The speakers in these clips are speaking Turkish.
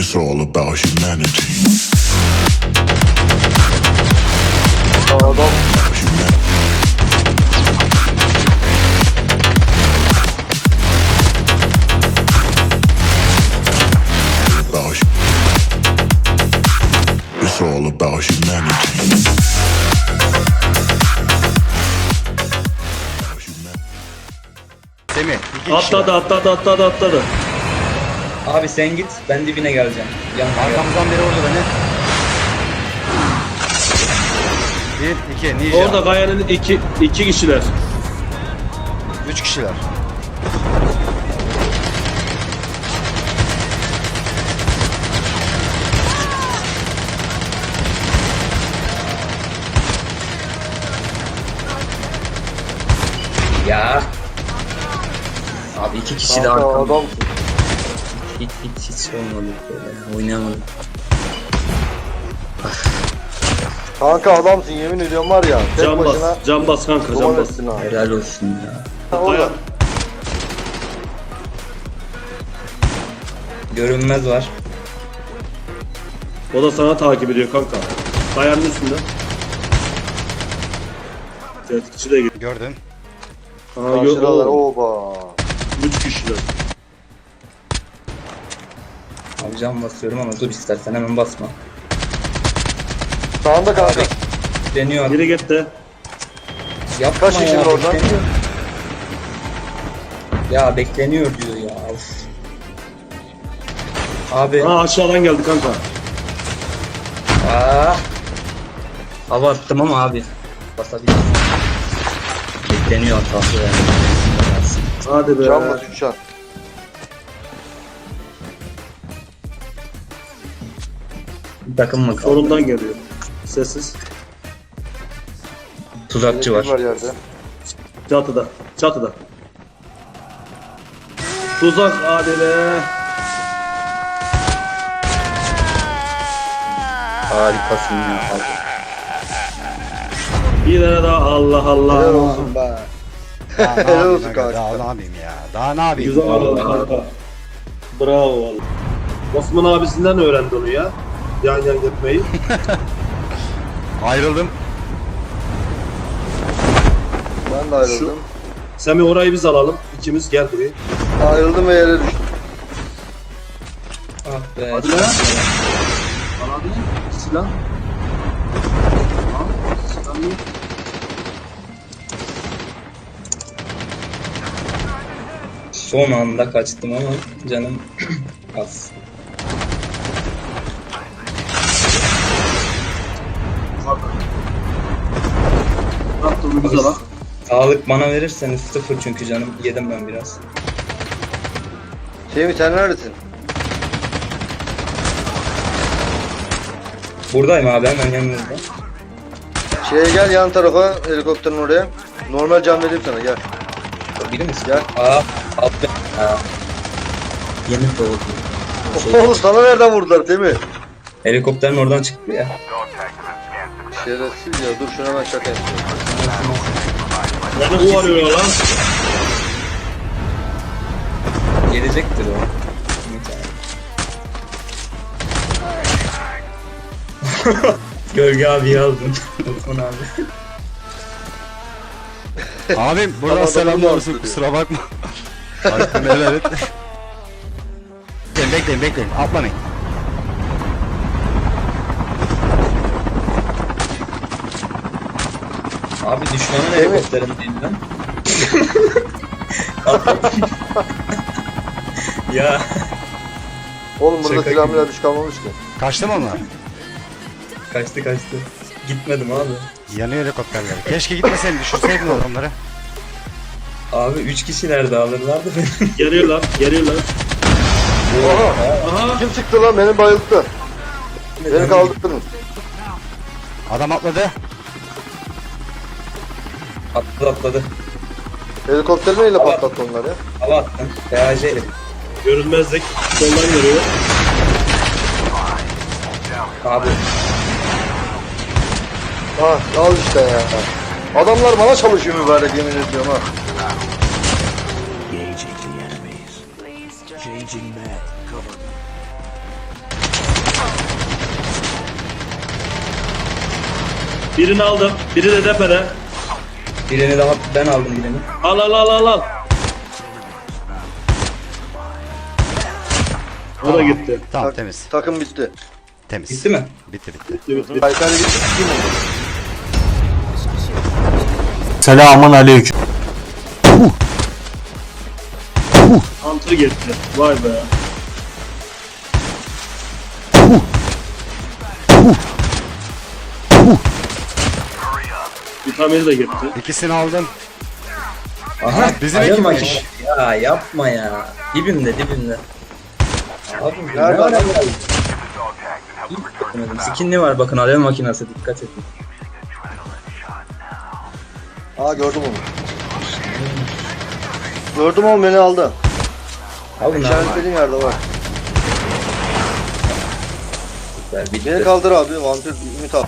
It's all about humanity. Hu- It's all about humanity. Semih. Atladı atladı atladı atladı. Abi sen git ben dibine geleceğim. Yanına gel. Arkamızdan biri vurdu beni. Bir, iki, ninja. Orada kayanın iki, iki kişiler. Üç kişiler. Ya. Abi iki kişi de kanka arkamda. Hiç hiç hiç olmadı böyle. Oynayamadım. kanka adamsın yemin ediyorum var ya. Tek Can başına bas. Can bas kanka can duman bas. etsin. Helal olsun ya. Ha. Görünmez var. O da sana takip ediyor kanka. Kayanın üstünde. Tetikçi de gidiyor. Gördün. Aha. Karşıdalar oba. Üç kişiler. Abi can basıyorum ama dur istersen hemen basma. Sağında kanka. Deniyor. Biri gitti. Yapma Kaç kişi ya. var orada? bekleniyor. Ya bekleniyor diyor ya. Of. Abi. Aa aşağıdan geldi kanka. Aa. Hava attım ama abi. Basabilirsin. Bekleniyor hatası yani. Hadi be. Can bas 3 can. Takım mı kaldı? Solundan geliyor. Sessiz. Tuzakçı Elektrik var. var yerde. Çatıda. Çatıda. Tuzak hadi be. Harikasın ya. Abi. Bir tane daha Allah Allah. Helal olsun be. Daha ne Helal yapayım olsun aga, kanka. Daha ne yapayım ya? Daha ne yapayım? Güzel oldu kanka. Bravo valla. Osman abisinden öğrendi onu ya. Yan yan gitmeyi. Ayrıldım. Ben de ayrıldım. Semih orayı biz alalım. İkimiz gel buraya. Ayrıldım ve yere düştüm. Ah be. Hadi lan. Al hadi. Silah. Son anda kaçtım ama canım az. Bize bak. Sağlık bana verirseniz sıfır çünkü canım yedim ben biraz. Semih sen neredesin? Buradayım abi hemen yanınızda. Şeye gel yan tarafa helikopterin oraya. Normal can vereyim sana gel. Biri misin? Gel. Aa, attı. Aa. Yemin doğdu. Oğlum sana nereden vurdular değil mi? Helikopterin oradan çıktı ya. Şerefsiz ya dur şuna ben şaka yapayım. Bu arıyor lan. Gelecektir o. Gölge abi yazdın. Osman abi. Abim buradan Adamı selamlar olsun kusura bakma. Hakkını helal et. Bekleyin bekleyin bekleyin atlamayın. Abi düşmanın Evet. helikopterindeyim ben. ya Oğlum burada Şaka silah gibi. milah düş kalmamış ki. Kaçtı mı onlar? kaçtı kaçtı. Gitmedim abi. Yanıyor helikopterler. Keşke gitmeseydin düşürseydin adamları. Abi 3 kişiler de alırlardı beni. Geliyorlar. Geliyorlar. Aha! Aha. Kim çıktı lan beni bayılttı. Beni kaldırdın. Adam atladı. Atladı atladı. Helikopter neyle Hava. patlattı onları? Hava attın. THC. Görünmezlik. Soldan görüyor. Abi. Ha al işte ya. Adamlar bana çalışıyor mübarek yemin ediyorum ha. Birini aldım. Biri de tepede. Birini daha ben aldım birini. Al al al al al. O da gitti. Tamam temiz. Takım bitti. Temiz. Bitti mi? Bitti bitti. Bitti bitti. Kaykayla gitti. Kim oldu? Selamun aleyküm. Hunter gitti. Vay be. Vitamini de gitti. İkisini aldım. Aha. bizim makinesi. Ya yapma ya. Dibimde dibimde. Abi ne Nerede adam? beklemedim. Skinli var bakın alev makinesi dikkat edin. Aa gördüm onu. Gördüm onu beni aldı. Abi. İşaretlediğim yerde var. Süper Beni kaldır abi. Vampir Ümit al.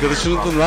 Arkadaşını tutun.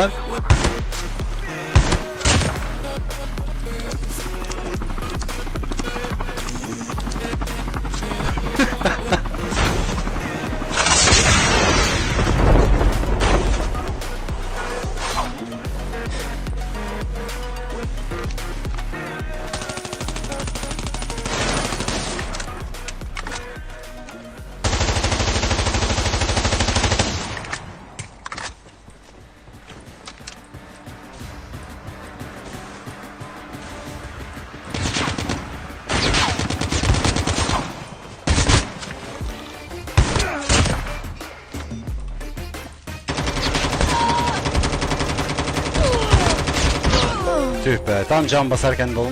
Tüh be tam can basarken dolum.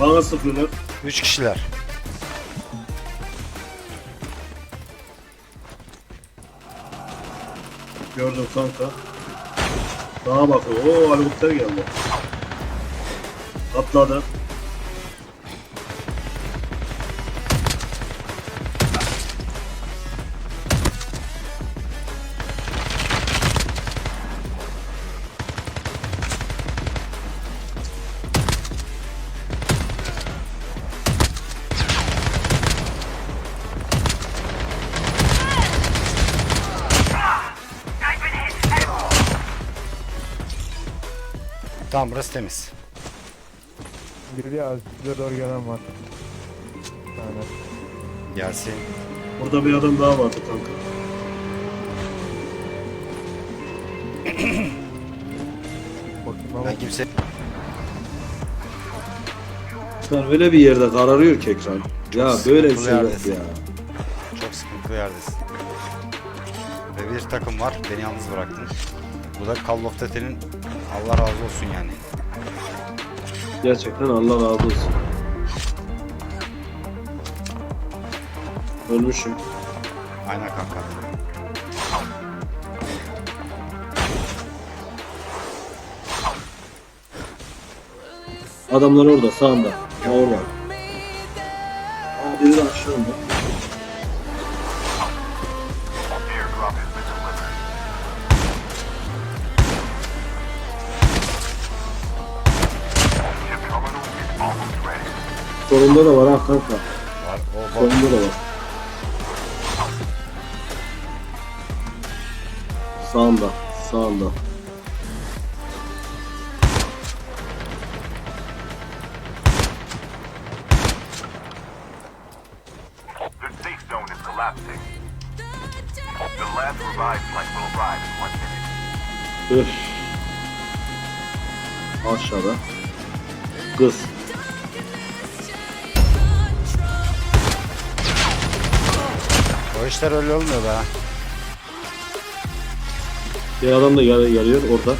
Bana sıfırlar. 3 kişiler. Gördüm kanka. Daha bak. Oo helikopter geldi. Atladı. Tamam burası temiz. Biri ya size doğru gelen var. Yani Gelsin. Burada bir adam daha vardı kanka. bakayım ama Ben kimse Lan öyle bir yerde kararıyor ki ekran. Ya böyle bir sıkıntılı şey yok yerdesin. ya. çok sıkıntılı yerdesin. Ve bir takım var. Beni yalnız bıraktın. Bu da Call of Duty'nin Allah razı olsun yani. Gerçekten Allah razı olsun. Ölmüşüm. Aynen kanka. Adamlar orada sağında. Orada. Aa, biri de aşağıda. Sonunda da var ha kanka. Var. O bot. Sonunda da var. Sağında. Sağında. Öf. Aşağıda. Kız. İşler öyle olmuyor be. Bir adam da gel geliyor orada.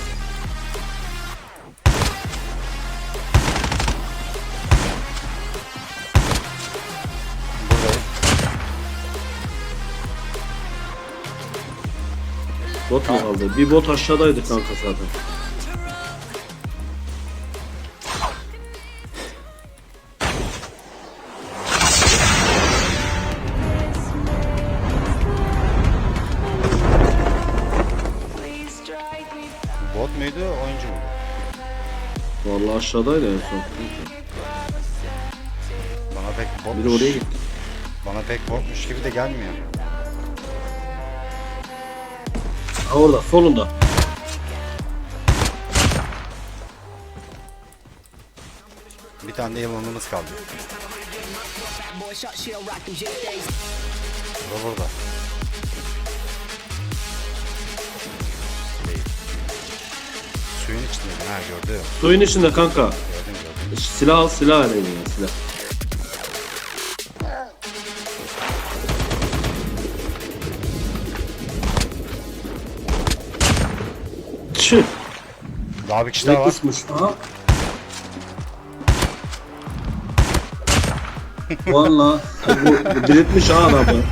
Bot mu kaldı? Bir bot aşağıdaydı kanka zaten. Bot muydu, oyuncu muydu? Vallahi aşağıdaydı en son. Bana pek botmuş. Bir de oraya gitti. Bana pek botmuş gibi de gelmiyor. Ha orada solunda. Bir tane de yılanımız kaldı. Burada burada. İçinde ha gördüm. Suyun içinde kanka. Gördüm gördüm. Silah al silah alayım ya silah. Tüh. Daha bir kişi Ne daha var. kusmuş. Aha. Valla. Bu, bu diriltmiş ha adamı.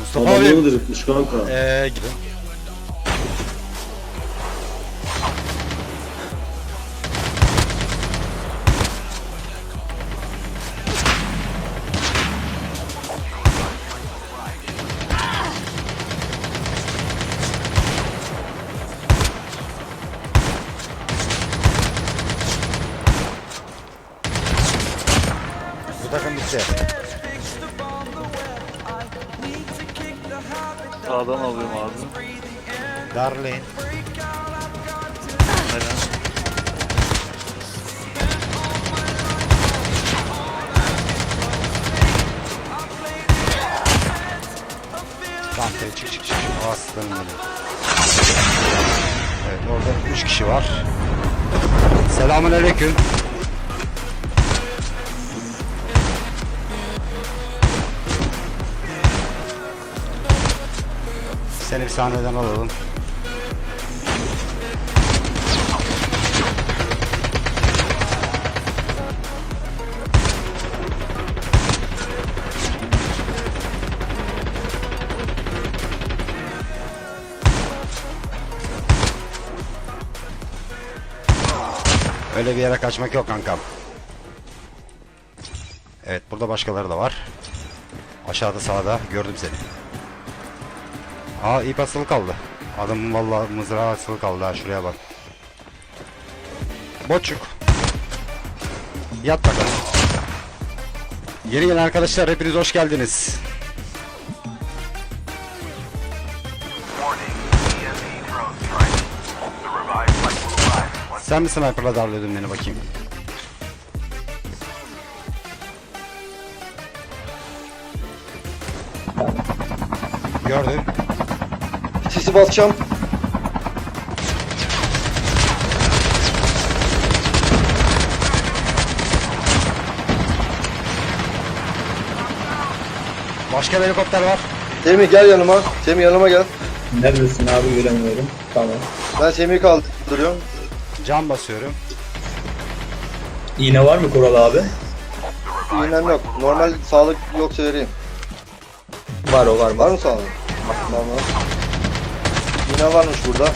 Mustafa abi. diriltmiş kanka. Eee gibi. Bitti. Sağdan alıyorum abi. Darlene. Aynen. Tabii çık çık çık. O aslanım benim. Evet orada 3 kişi var. Selamun aleyküm. Seni bir sahneden alalım. Öyle bir yere kaçmak yok kankam. Evet burada başkaları da var. Aşağıda sağda gördüm seni. Aa ip asılı kaldı. Adamın vallahi mızrağı asılı kaldı ha şuraya bak. Boçuk. Yat bakalım. Yeni gelen arkadaşlar hepiniz hoş geldiniz. Sen mi sniperla darlıyordun beni bakayım? Gördüm. Sisi basacağım. Başka bir helikopter var. Semih gel yanıma. Semih yanıma gel. Neredesin abi göremiyorum. Tamam. Ben Semih'i kaldırıyorum. Cam basıyorum. İğne var mı Kural abi? İğnem yok. Normal sağlık yoksa vereyim. Var o var. Var mı sağlık? Tamam. İğne varmış burada.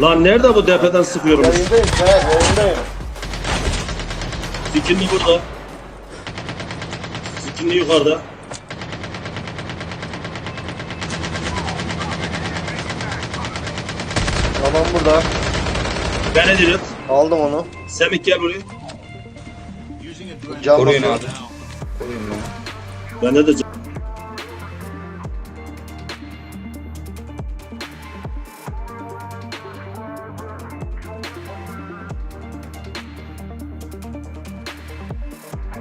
Lan nerede bu tepeden sıkıyorum? Yayındayım. Evet yayındayım. Skinli burada. Skinli yukarıda. Tamam burada. Beni dirilt. Aldım onu. Semih gel buraya. Cam Koruyun basıyorum. abi. Koruyun beni. Bende de